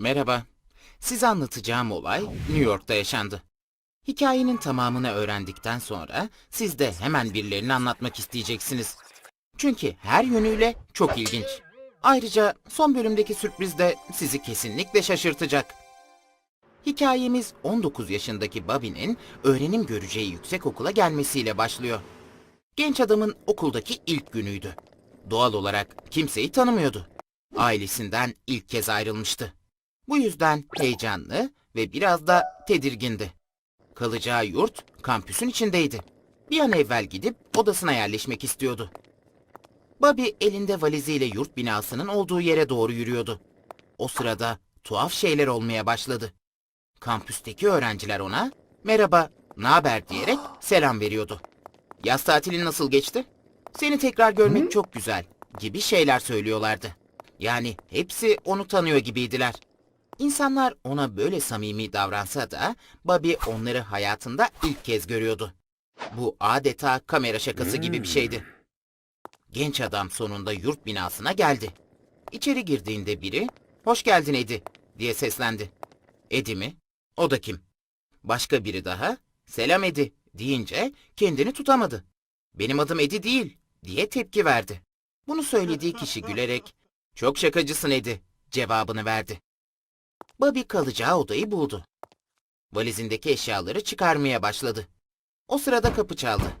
Merhaba. Size anlatacağım olay New York'ta yaşandı. Hikayenin tamamını öğrendikten sonra siz de hemen birilerini anlatmak isteyeceksiniz. Çünkü her yönüyle çok ilginç. Ayrıca son bölümdeki sürpriz de sizi kesinlikle şaşırtacak. Hikayemiz 19 yaşındaki Bobby'nin öğrenim göreceği yüksek okula gelmesiyle başlıyor. Genç adamın okuldaki ilk günüydü. Doğal olarak kimseyi tanımıyordu. Ailesinden ilk kez ayrılmıştı. Bu yüzden heyecanlı ve biraz da tedirgindi. Kalacağı yurt kampüsün içindeydi. Bir an evvel gidip odasına yerleşmek istiyordu. Bobby elinde valiziyle yurt binasının olduğu yere doğru yürüyordu. O sırada tuhaf şeyler olmaya başladı. Kampüsteki öğrenciler ona merhaba, ne haber diyerek selam veriyordu. Yaz tatilin nasıl geçti? Seni tekrar görmek çok güzel gibi şeyler söylüyorlardı. Yani hepsi onu tanıyor gibiydiler. İnsanlar ona böyle samimi davransa da Bobby onları hayatında ilk kez görüyordu. Bu adeta kamera şakası gibi bir şeydi. Genç adam sonunda yurt binasına geldi. İçeri girdiğinde biri, "Hoş geldin Edi." diye seslendi. Edi mi? O da kim? Başka biri daha, "Selam Edi." deyince kendini tutamadı. "Benim adım Edi değil." diye tepki verdi. Bunu söylediği kişi gülerek, "Çok şakacısın Edi." cevabını verdi. Bobby kalacağı odayı buldu. Valizindeki eşyaları çıkarmaya başladı. O sırada kapı çaldı.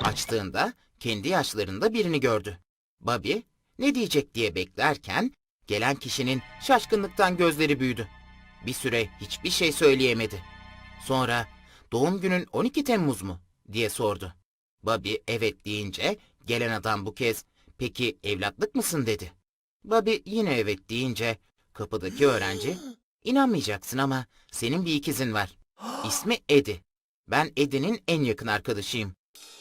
Açtığında kendi yaşlarında birini gördü. Bobby ne diyecek diye beklerken gelen kişinin şaşkınlıktan gözleri büyüdü. Bir süre hiçbir şey söyleyemedi. Sonra doğum günün 12 Temmuz mu diye sordu. Bobby evet deyince gelen adam bu kez peki evlatlık mısın dedi. Bobby yine evet deyince kapıdaki öğrenci inanmayacaksın ama senin bir ikizin var. İsmi Eddie. Ben Eddie'nin en yakın arkadaşıyım.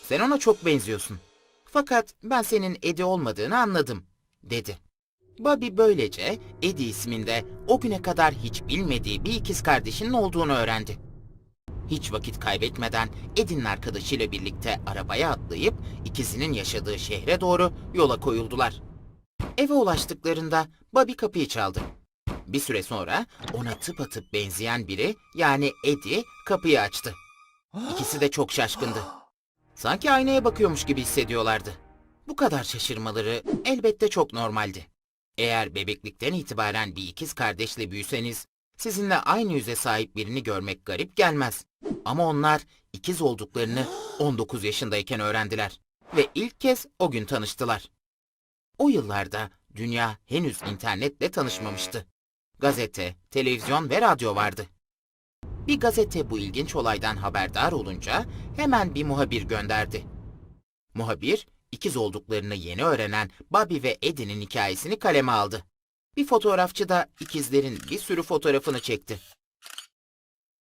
Sen ona çok benziyorsun. Fakat ben senin Eddie olmadığını anladım, dedi. Bobby böylece Eddie isminde o güne kadar hiç bilmediği bir ikiz kardeşinin olduğunu öğrendi. Hiç vakit kaybetmeden Eddie'nin arkadaşıyla birlikte arabaya atlayıp ikizinin yaşadığı şehre doğru yola koyuldular. Eve ulaştıklarında Bobby kapıyı çaldı. Bir süre sonra ona tıpatıp benzeyen biri yani Eddie kapıyı açtı. İkisi de çok şaşkındı. Sanki aynaya bakıyormuş gibi hissediyorlardı. Bu kadar şaşırmaları elbette çok normaldi. Eğer bebeklikten itibaren bir ikiz kardeşle büyüseniz, sizinle aynı yüze sahip birini görmek garip gelmez. Ama onlar ikiz olduklarını 19 yaşındayken öğrendiler ve ilk kez o gün tanıştılar. O yıllarda dünya henüz internetle tanışmamıştı. Gazete, televizyon ve radyo vardı. Bir gazete bu ilginç olaydan haberdar olunca hemen bir muhabir gönderdi. Muhabir, ikiz olduklarını yeni öğrenen Bobby ve Eddie'nin hikayesini kaleme aldı. Bir fotoğrafçı da ikizlerin bir sürü fotoğrafını çekti.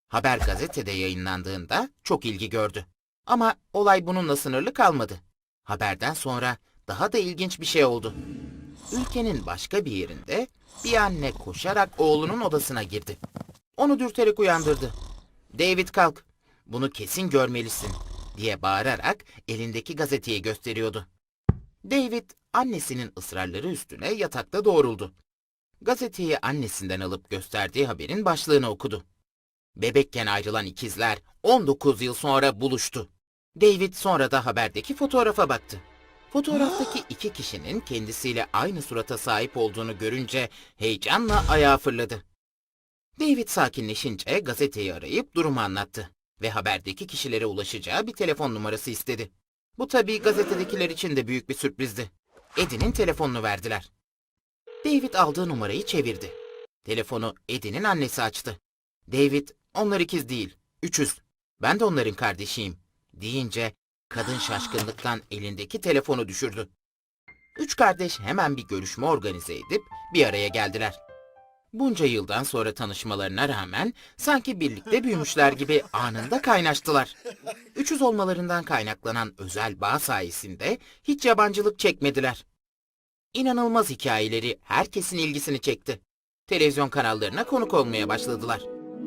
Haber gazetede yayınlandığında çok ilgi gördü. Ama olay bununla sınırlı kalmadı. Haberden sonra daha da ilginç bir şey oldu. Ülkenin başka bir yerinde bir anne koşarak oğlunun odasına girdi. Onu dürterek uyandırdı. David kalk, bunu kesin görmelisin diye bağırarak elindeki gazeteyi gösteriyordu. David annesinin ısrarları üstüne yatakta doğruldu. Gazeteyi annesinden alıp gösterdiği haberin başlığını okudu. Bebekken ayrılan ikizler 19 yıl sonra buluştu. David sonra da haberdeki fotoğrafa baktı. Fotoğraftaki iki kişinin kendisiyle aynı surata sahip olduğunu görünce heyecanla ayağa fırladı. David sakinleşince gazeteyi arayıp durumu anlattı ve haberdeki kişilere ulaşacağı bir telefon numarası istedi. Bu tabii gazetedekiler için de büyük bir sürprizdi. Eddie'nin telefonunu verdiler. David aldığı numarayı çevirdi. Telefonu Eddie'nin annesi açtı. David, onlar ikiz değil, üçüz. Ben de onların kardeşiyim, deyince kadın şaşkınlıktan elindeki telefonu düşürdü. Üç kardeş hemen bir görüşme organize edip bir araya geldiler. Bunca yıldan sonra tanışmalarına rağmen sanki birlikte büyümüşler gibi anında kaynaştılar. Üçüz olmalarından kaynaklanan özel bağ sayesinde hiç yabancılık çekmediler. İnanılmaz hikayeleri herkesin ilgisini çekti. Televizyon kanallarına konuk olmaya başladılar.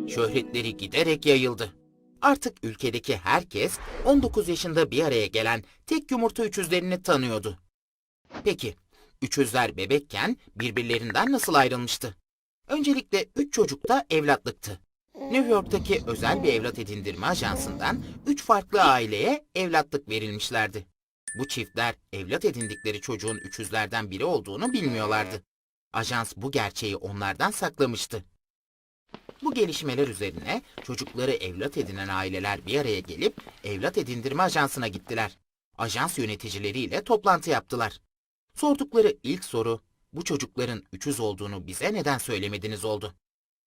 Şöhretleri giderek yayıldı. Artık ülkedeki herkes 19 yaşında bir araya gelen tek yumurta üçüzlerini tanıyordu. Peki, üçüzler bebekken birbirlerinden nasıl ayrılmıştı? Öncelikle üç çocuk da evlatlıktı. New York'taki özel bir evlat edindirme ajansından üç farklı aileye evlatlık verilmişlerdi. Bu çiftler evlat edindikleri çocuğun üçüzlerden biri olduğunu bilmiyorlardı. Ajans bu gerçeği onlardan saklamıştı. Bu gelişmeler üzerine çocukları evlat edinen aileler bir araya gelip evlat edindirme ajansına gittiler. Ajans yöneticileriyle toplantı yaptılar. Sordukları ilk soru, bu çocukların üçüz olduğunu bize neden söylemediniz oldu.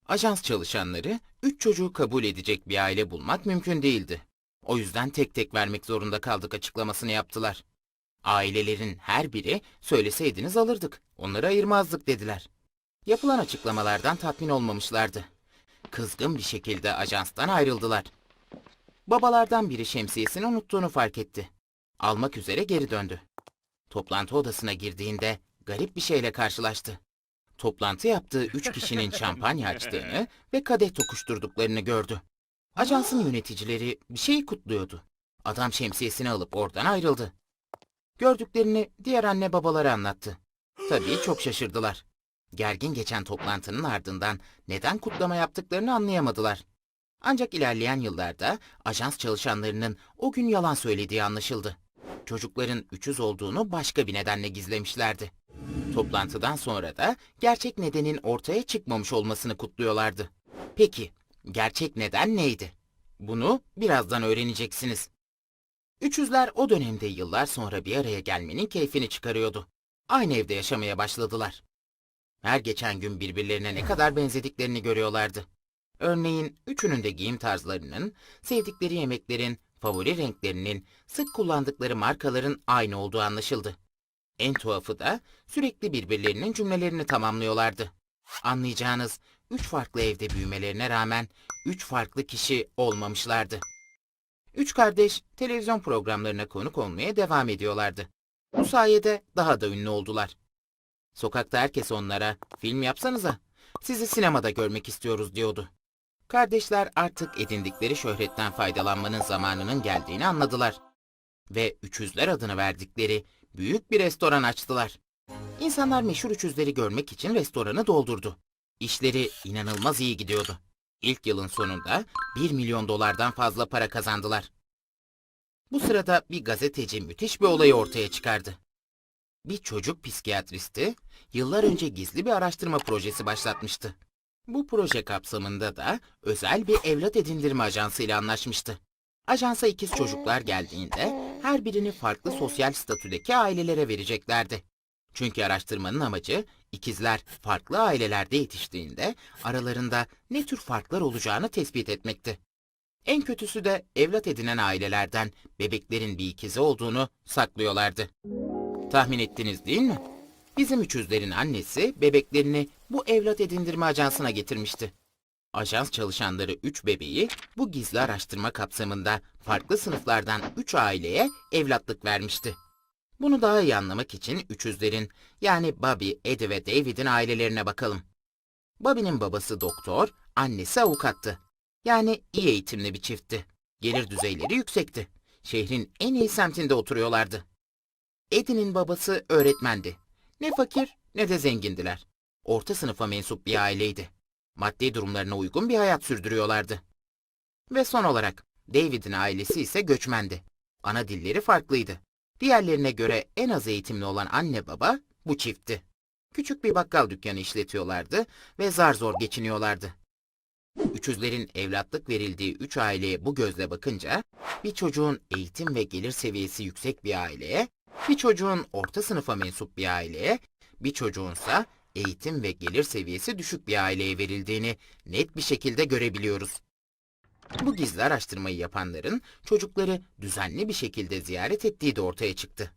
Ajans çalışanları, üç çocuğu kabul edecek bir aile bulmak mümkün değildi. O yüzden tek tek vermek zorunda kaldık açıklamasını yaptılar. Ailelerin her biri, söyleseydiniz alırdık, onları ayırmazdık dediler. Yapılan açıklamalardan tatmin olmamışlardı. Kızgın bir şekilde ajanstan ayrıldılar. Babalardan biri şemsiyesini unuttuğunu fark etti. Almak üzere geri döndü. Toplantı odasına girdiğinde garip bir şeyle karşılaştı. Toplantı yaptığı üç kişinin şampanya açtığını ve kadeh tokuşturduklarını gördü. Ajansın yöneticileri bir şeyi kutluyordu. Adam şemsiyesini alıp oradan ayrıldı. Gördüklerini diğer anne babaları anlattı. Tabii çok şaşırdılar. Gergin geçen toplantının ardından neden kutlama yaptıklarını anlayamadılar. Ancak ilerleyen yıllarda ajans çalışanlarının o gün yalan söylediği anlaşıldı. Çocukların üçüz olduğunu başka bir nedenle gizlemişlerdi. Toplantıdan sonra da gerçek nedenin ortaya çıkmamış olmasını kutluyorlardı. Peki, gerçek neden neydi? Bunu birazdan öğreneceksiniz. Üçüzler o dönemde yıllar sonra bir araya gelmenin keyfini çıkarıyordu. Aynı evde yaşamaya başladılar. Her geçen gün birbirlerine ne kadar benzediklerini görüyorlardı. Örneğin üçünün de giyim tarzlarının, sevdikleri yemeklerin, favori renklerinin, sık kullandıkları markaların aynı olduğu anlaşıldı. En tuhafı da sürekli birbirlerinin cümlelerini tamamlıyorlardı. Anlayacağınız üç farklı evde büyümelerine rağmen üç farklı kişi olmamışlardı. Üç kardeş televizyon programlarına konuk olmaya devam ediyorlardı. Bu sayede daha da ünlü oldular. Sokakta herkes onlara film yapsanıza, sizi sinemada görmek istiyoruz diyordu. Kardeşler artık edindikleri şöhretten faydalanmanın zamanının geldiğini anladılar. Ve Üçüzler adını verdikleri büyük bir restoran açtılar. İnsanlar meşhur üçüzleri görmek için restoranı doldurdu. İşleri inanılmaz iyi gidiyordu. İlk yılın sonunda 1 milyon dolardan fazla para kazandılar. Bu sırada bir gazeteci müthiş bir olayı ortaya çıkardı. Bir çocuk psikiyatristi yıllar önce gizli bir araştırma projesi başlatmıştı. Bu proje kapsamında da özel bir evlat edindirme ajansı ile anlaşmıştı. Ajansa ikiz çocuklar geldiğinde her birini farklı sosyal statüdeki ailelere vereceklerdi. Çünkü araştırmanın amacı ikizler farklı ailelerde yetiştiğinde aralarında ne tür farklar olacağını tespit etmekti. En kötüsü de evlat edinen ailelerden bebeklerin bir ikizi olduğunu saklıyorlardı. Tahmin ettiniz değil mi? Bizim üçüzlerin annesi bebeklerini bu evlat edindirme ajansına getirmişti. Ajans çalışanları üç bebeği bu gizli araştırma kapsamında farklı sınıflardan üç aileye evlatlık vermişti. Bunu daha iyi anlamak için üçüzlerin yani Bobby, Eddie ve David'in ailelerine bakalım. Bobby'nin babası doktor, annesi avukattı. Yani iyi eğitimli bir çiftti. Gelir düzeyleri yüksekti. Şehrin en iyi semtinde oturuyorlardı. Eddie'nin babası öğretmendi. Ne fakir ne de zengindiler. Orta sınıfa mensup bir aileydi. Maddi durumlarına uygun bir hayat sürdürüyorlardı. Ve son olarak David'in ailesi ise göçmendi. Ana dilleri farklıydı. Diğerlerine göre en az eğitimli olan anne baba bu çiftti. Küçük bir bakkal dükkanı işletiyorlardı ve zar zor geçiniyorlardı. Üçüzlerin evlatlık verildiği üç aileye bu gözle bakınca, bir çocuğun eğitim ve gelir seviyesi yüksek bir aileye, bir çocuğun orta sınıfa mensup bir aileye, bir çocuğunsa eğitim ve gelir seviyesi düşük bir aileye verildiğini net bir şekilde görebiliyoruz. Bu gizli araştırmayı yapanların çocukları düzenli bir şekilde ziyaret ettiği de ortaya çıktı.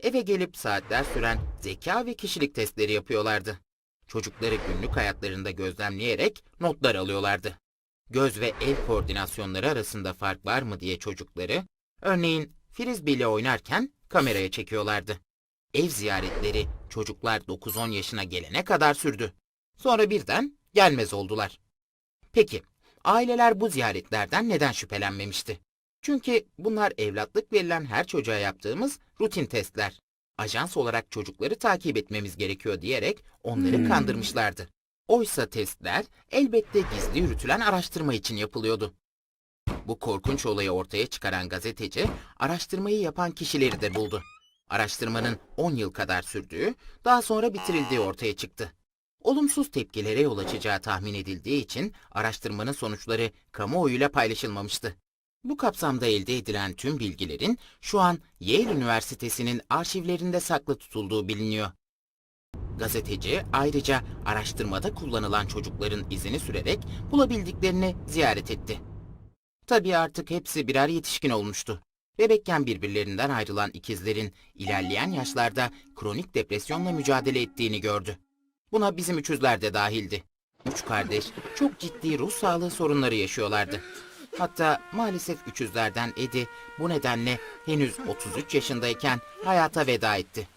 Eve gelip saatler süren zeka ve kişilik testleri yapıyorlardı. Çocukları günlük hayatlarında gözlemleyerek notlar alıyorlardı. Göz ve el koordinasyonları arasında fark var mı diye çocukları, örneğin frisbee ile oynarken kameraya çekiyorlardı. Ev ziyaretleri çocuklar 9-10 yaşına gelene kadar sürdü. Sonra birden gelmez oldular. Peki, aileler bu ziyaretlerden neden şüphelenmemişti? Çünkü bunlar evlatlık verilen her çocuğa yaptığımız rutin testler. Ajans olarak çocukları takip etmemiz gerekiyor diyerek onları Hmm. kandırmışlardı. Oysa testler elbette gizli yürütülen araştırma için yapılıyordu. Bu korkunç olayı ortaya çıkaran gazeteci araştırmayı yapan kişileri de buldu. Araştırmanın 10 yıl kadar sürdüğü, daha sonra bitirildiği ortaya çıktı. Olumsuz tepkilere yol açacağı tahmin edildiği için araştırmanın sonuçları kamuoyuyla paylaşılmamıştı. Bu kapsamda elde edilen tüm bilgilerin şu an Yale Üniversitesi'nin arşivlerinde saklı tutulduğu biliniyor. Gazeteci ayrıca araştırmada kullanılan çocukların izini sürerek bulabildiklerini ziyaret etti. Tabii artık hepsi birer yetişkin olmuştu. Bebekken birbirlerinden ayrılan ikizlerin ilerleyen yaşlarda kronik depresyonla mücadele ettiğini gördü. Buna bizim üçüzler de dahildi. Üç kardeş çok ciddi ruh sağlığı sorunları yaşıyorlardı. Hatta maalesef üçüzlerden Edi bu nedenle henüz 33 yaşındayken hayata veda etti.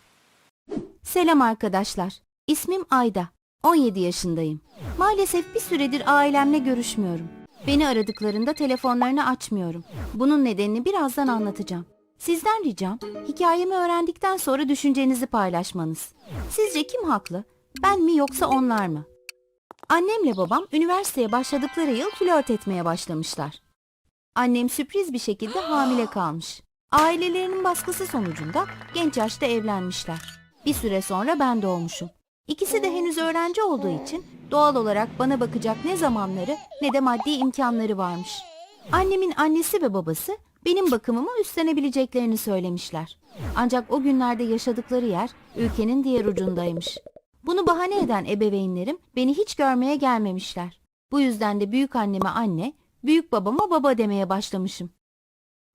Selam arkadaşlar. İsmim Ayda. 17 yaşındayım. Maalesef bir süredir ailemle görüşmüyorum. Beni aradıklarında telefonlarını açmıyorum. Bunun nedenini birazdan anlatacağım. Sizden ricam hikayemi öğrendikten sonra düşüncenizi paylaşmanız. Sizce kim haklı? Ben mi yoksa onlar mı? Annemle babam üniversiteye başladıkları yıl flört etmeye başlamışlar. Annem sürpriz bir şekilde hamile kalmış. Ailelerinin baskısı sonucunda genç yaşta evlenmişler. Bir süre sonra ben doğmuşum. İkisi de henüz öğrenci olduğu için doğal olarak bana bakacak ne zamanları ne de maddi imkanları varmış. Annemin annesi ve babası benim bakımımı üstlenebileceklerini söylemişler. Ancak o günlerde yaşadıkları yer ülkenin diğer ucundaymış. Bunu bahane eden ebeveynlerim beni hiç görmeye gelmemişler. Bu yüzden de büyük anneme anne, büyük babama baba demeye başlamışım.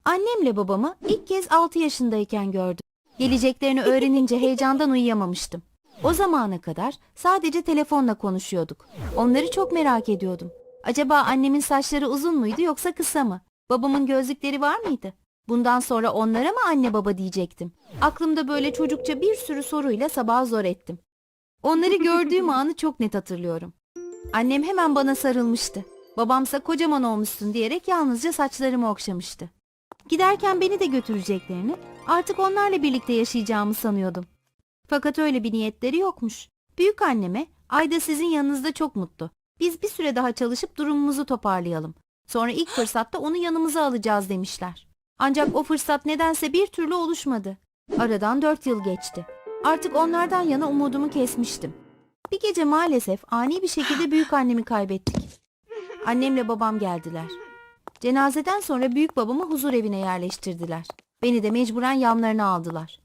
Annemle babamı ilk kez 6 yaşındayken gördüm. Geleceklerini öğrenince heyecandan uyuyamamıştım. O zamana kadar sadece telefonla konuşuyorduk. Onları çok merak ediyordum. Acaba annemin saçları uzun muydu yoksa kısa mı? Babamın gözlükleri var mıydı? Bundan sonra onlara mı anne baba diyecektim? Aklımda böyle çocukça bir sürü soruyla sabah zor ettim. Onları gördüğüm anı çok net hatırlıyorum. Annem hemen bana sarılmıştı. Babamsa kocaman olmuşsun diyerek yalnızca saçlarımı okşamıştı. Giderken beni de götüreceklerini, artık onlarla birlikte yaşayacağımı sanıyordum. Fakat öyle bir niyetleri yokmuş. Büyük anneme, Ayda sizin yanınızda çok mutlu. Biz bir süre daha çalışıp durumumuzu toparlayalım. Sonra ilk fırsatta onu yanımıza alacağız demişler. Ancak o fırsat nedense bir türlü oluşmadı. Aradan dört yıl geçti. Artık onlardan yana umudumu kesmiştim. Bir gece maalesef ani bir şekilde büyük annemi kaybettik. Annemle babam geldiler. Cenazeden sonra büyük babamı huzur evine yerleştirdiler. Beni de mecburen yanlarına aldılar.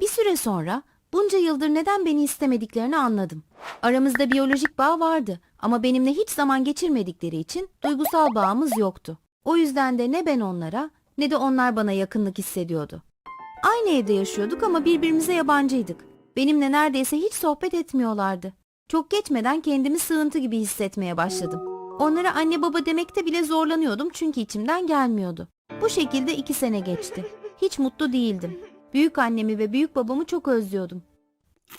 Bir süre sonra bunca yıldır neden beni istemediklerini anladım. Aramızda biyolojik bağ vardı ama benimle hiç zaman geçirmedikleri için duygusal bağımız yoktu. O yüzden de ne ben onlara ne de onlar bana yakınlık hissediyordu. Aynı evde yaşıyorduk ama birbirimize yabancıydık. Benimle neredeyse hiç sohbet etmiyorlardı. Çok geçmeden kendimi sığıntı gibi hissetmeye başladım. Onlara anne baba demekte bile zorlanıyordum çünkü içimden gelmiyordu. Bu şekilde iki sene geçti. Hiç mutlu değildim. Büyük annemi ve büyük babamı çok özlüyordum.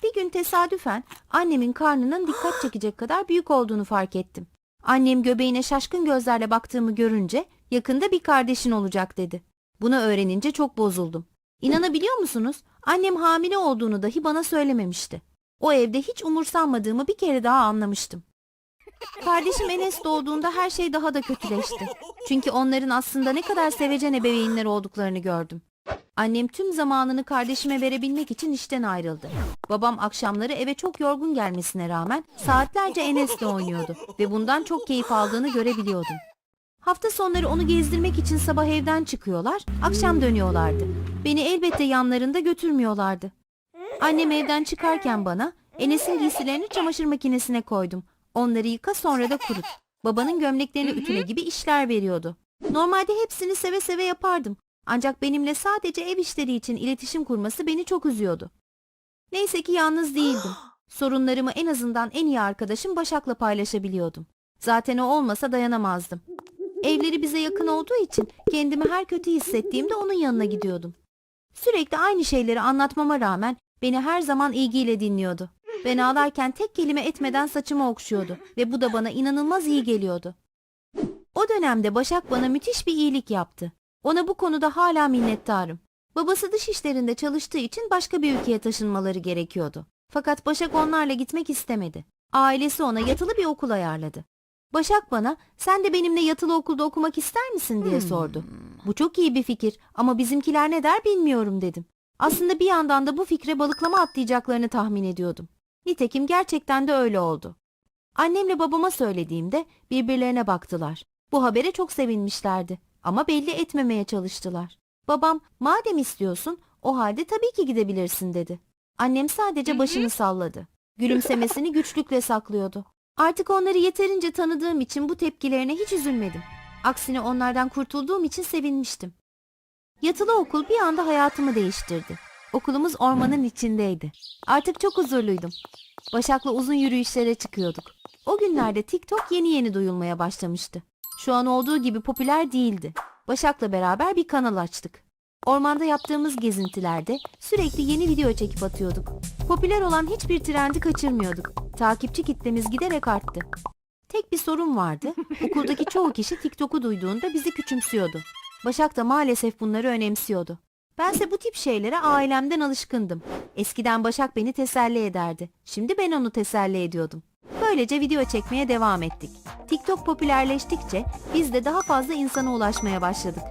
Bir gün tesadüfen annemin karnının dikkat çekecek kadar büyük olduğunu fark ettim. Annem göbeğine şaşkın gözlerle baktığımı görünce yakında bir kardeşin olacak dedi. Bunu öğrenince çok bozuldum. İnanabiliyor musunuz? Annem hamile olduğunu dahi bana söylememişti. O evde hiç umursanmadığımı bir kere daha anlamıştım. Kardeşim Enes doğduğunda her şey daha da kötüleşti. Çünkü onların aslında ne kadar sevecen ebeveynler olduklarını gördüm. Annem tüm zamanını kardeşime verebilmek için işten ayrıldı. Babam akşamları eve çok yorgun gelmesine rağmen saatlerce Enes'le oynuyordu ve bundan çok keyif aldığını görebiliyordum. Hafta sonları onu gezdirmek için sabah evden çıkıyorlar, akşam dönüyorlardı. Beni elbette yanlarında götürmüyorlardı. Annem evden çıkarken bana Enes'in giysilerini çamaşır makinesine koydum. Onları yıka sonra da kurut. Babanın gömleklerini ütüle gibi işler veriyordu. Normalde hepsini seve seve yapardım. Ancak benimle sadece ev işleri için iletişim kurması beni çok üzüyordu. Neyse ki yalnız değildim. Sorunlarımı en azından en iyi arkadaşım Başak'la paylaşabiliyordum. Zaten o olmasa dayanamazdım. Evleri bize yakın olduğu için kendimi her kötü hissettiğimde onun yanına gidiyordum. Sürekli aynı şeyleri anlatmama rağmen beni her zaman ilgiyle dinliyordu. Ben ağlarken tek kelime etmeden saçımı okşuyordu ve bu da bana inanılmaz iyi geliyordu. O dönemde Başak bana müthiş bir iyilik yaptı. Ona bu konuda hala minnettarım. Babası dış işlerinde çalıştığı için başka bir ülkeye taşınmaları gerekiyordu. Fakat Başak onlarla gitmek istemedi. Ailesi ona yatılı bir okul ayarladı. Başak bana sen de benimle yatılı okulda okumak ister misin diye sordu. Bu çok iyi bir fikir ama bizimkiler ne der bilmiyorum dedim. Aslında bir yandan da bu fikre balıklama atlayacaklarını tahmin ediyordum. Nitekim gerçekten de öyle oldu. Annemle babama söylediğimde birbirlerine baktılar. Bu habere çok sevinmişlerdi ama belli etmemeye çalıştılar. Babam madem istiyorsun o halde tabii ki gidebilirsin dedi. Annem sadece başını salladı. Gülümsemesini güçlükle saklıyordu. Artık onları yeterince tanıdığım için bu tepkilerine hiç üzülmedim. Aksine onlardan kurtulduğum için sevinmiştim. Yatılı okul bir anda hayatımı değiştirdi. Okulumuz ormanın içindeydi. Artık çok huzurluydum. Başak'la uzun yürüyüşlere çıkıyorduk. O günlerde TikTok yeni yeni duyulmaya başlamıştı. Şu an olduğu gibi popüler değildi. Başak'la beraber bir kanal açtık. Ormanda yaptığımız gezintilerde sürekli yeni video çekip atıyorduk. Popüler olan hiçbir trendi kaçırmıyorduk. Takipçi kitlemiz giderek arttı. Tek bir sorun vardı. Okuldaki çoğu kişi TikTok'u duyduğunda bizi küçümsüyordu. Başak da maalesef bunları önemsiyordu. Bense bu tip şeylere ailemden alışkındım. Eskiden Başak beni teselli ederdi. Şimdi ben onu teselli ediyordum. Böylece video çekmeye devam ettik. TikTok popülerleştikçe biz de daha fazla insana ulaşmaya başladık.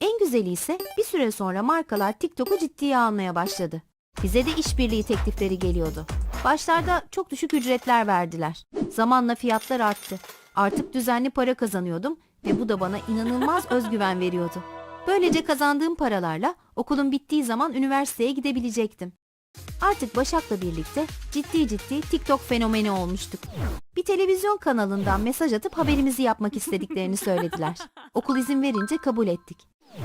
En güzeli ise bir süre sonra markalar TikTok'u ciddiye almaya başladı. Bize de işbirliği teklifleri geliyordu. Başlarda çok düşük ücretler verdiler. Zamanla fiyatlar arttı. Artık düzenli para kazanıyordum ve bu da bana inanılmaz özgüven veriyordu. Böylece kazandığım paralarla okulun bittiği zaman üniversiteye gidebilecektim. Artık Başak'la birlikte ciddi ciddi TikTok fenomeni olmuştuk. Bir televizyon kanalından mesaj atıp haberimizi yapmak istediklerini söylediler. Okul izin verince kabul ettik.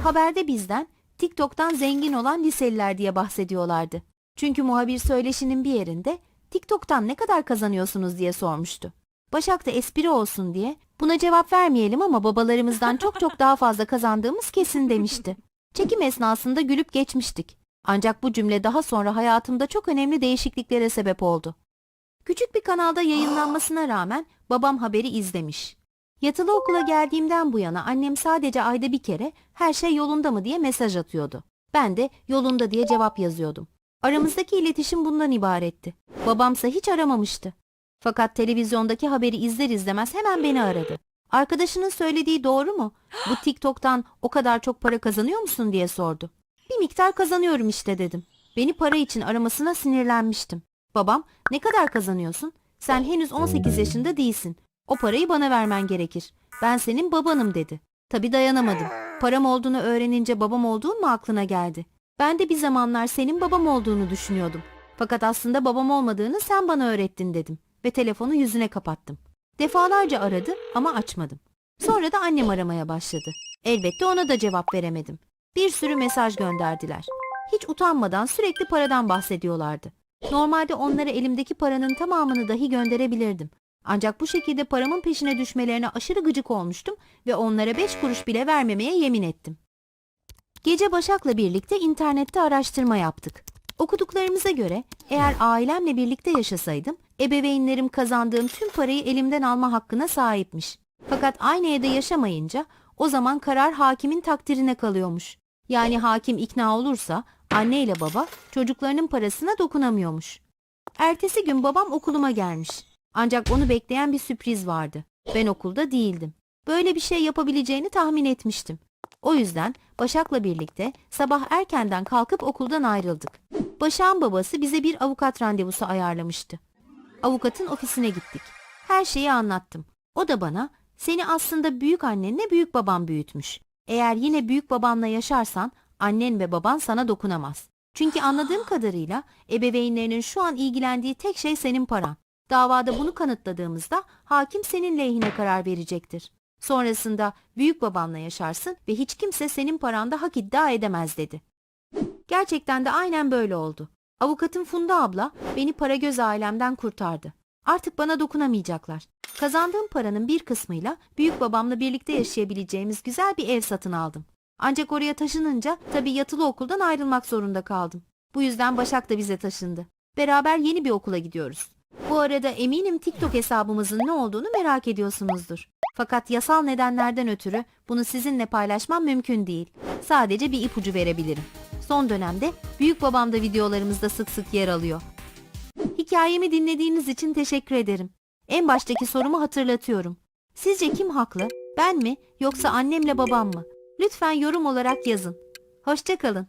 Haberde bizden TikTok'tan zengin olan liseliler diye bahsediyorlardı. Çünkü muhabir söyleşinin bir yerinde TikTok'tan ne kadar kazanıyorsunuz diye sormuştu. Başak da espri olsun diye buna cevap vermeyelim ama babalarımızdan çok çok daha fazla kazandığımız kesin demişti. Çekim esnasında gülüp geçmiştik. Ancak bu cümle daha sonra hayatımda çok önemli değişikliklere sebep oldu. Küçük bir kanalda yayınlanmasına rağmen babam haberi izlemiş. Yatılı okula geldiğimden bu yana annem sadece ayda bir kere her şey yolunda mı diye mesaj atıyordu. Ben de yolunda diye cevap yazıyordum. Aramızdaki iletişim bundan ibaretti. Babamsa hiç aramamıştı. Fakat televizyondaki haberi izler izlemez hemen beni aradı. Arkadaşının söylediği doğru mu? Bu TikTok'tan o kadar çok para kazanıyor musun diye sordu. Bir miktar kazanıyorum işte dedim. Beni para için aramasına sinirlenmiştim. Babam ne kadar kazanıyorsun? Sen henüz 18 yaşında değilsin. O parayı bana vermen gerekir. Ben senin babanım dedi. Tabii dayanamadım. Param olduğunu öğrenince babam olduğun mu aklına geldi? Ben de bir zamanlar senin babam olduğunu düşünüyordum. Fakat aslında babam olmadığını sen bana öğrettin dedim ve telefonu yüzüne kapattım. Defalarca aradı ama açmadım. Sonra da annem aramaya başladı. Elbette ona da cevap veremedim. Bir sürü mesaj gönderdiler. Hiç utanmadan sürekli paradan bahsediyorlardı. Normalde onlara elimdeki paranın tamamını dahi gönderebilirdim. Ancak bu şekilde paramın peşine düşmelerine aşırı gıcık olmuştum ve onlara beş kuruş bile vermemeye yemin ettim. Gece Başak'la birlikte internette araştırma yaptık. Okuduklarımıza göre eğer ailemle birlikte yaşasaydım, ebeveynlerim kazandığım tüm parayı elimden alma hakkına sahipmiş. Fakat aynı evde yaşamayınca o zaman karar hakimin takdirine kalıyormuş. Yani hakim ikna olursa anne ile baba çocuklarının parasına dokunamıyormuş. Ertesi gün babam okuluma gelmiş. Ancak onu bekleyen bir sürpriz vardı. Ben okulda değildim. Böyle bir şey yapabileceğini tahmin etmiştim. O yüzden Başak'la birlikte sabah erkenden kalkıp okuldan ayrıldık. Başak'ın babası bize bir avukat randevusu ayarlamıştı. Avukatın ofisine gittik. Her şeyi anlattım. O da bana seni aslında büyük annenle büyük babam büyütmüş. Eğer yine büyük babanla yaşarsan annen ve baban sana dokunamaz. Çünkü anladığım kadarıyla ebeveynlerinin şu an ilgilendiği tek şey senin paran. Davada bunu kanıtladığımızda hakim senin lehine karar verecektir. Sonrasında büyük babanla yaşarsın ve hiç kimse senin paranda hak iddia edemez dedi. Gerçekten de aynen böyle oldu. Avukatım Funda abla beni para göz ailemden kurtardı. Artık bana dokunamayacaklar. Kazandığım paranın bir kısmıyla büyük babamla birlikte yaşayabileceğimiz güzel bir ev satın aldım. Ancak oraya taşınınca tabii yatılı okuldan ayrılmak zorunda kaldım. Bu yüzden Başak da bize taşındı. Beraber yeni bir okula gidiyoruz. Bu arada eminim TikTok hesabımızın ne olduğunu merak ediyorsunuzdur. Fakat yasal nedenlerden ötürü bunu sizinle paylaşmam mümkün değil. Sadece bir ipucu verebilirim. Son dönemde büyük babam da videolarımızda sık sık yer alıyor. Hikaye Hikayemi dinlediğiniz için teşekkür ederim. En baştaki sorumu hatırlatıyorum. Sizce kim haklı? Ben mi yoksa annemle babam mı? Lütfen yorum olarak yazın. Hoşçakalın.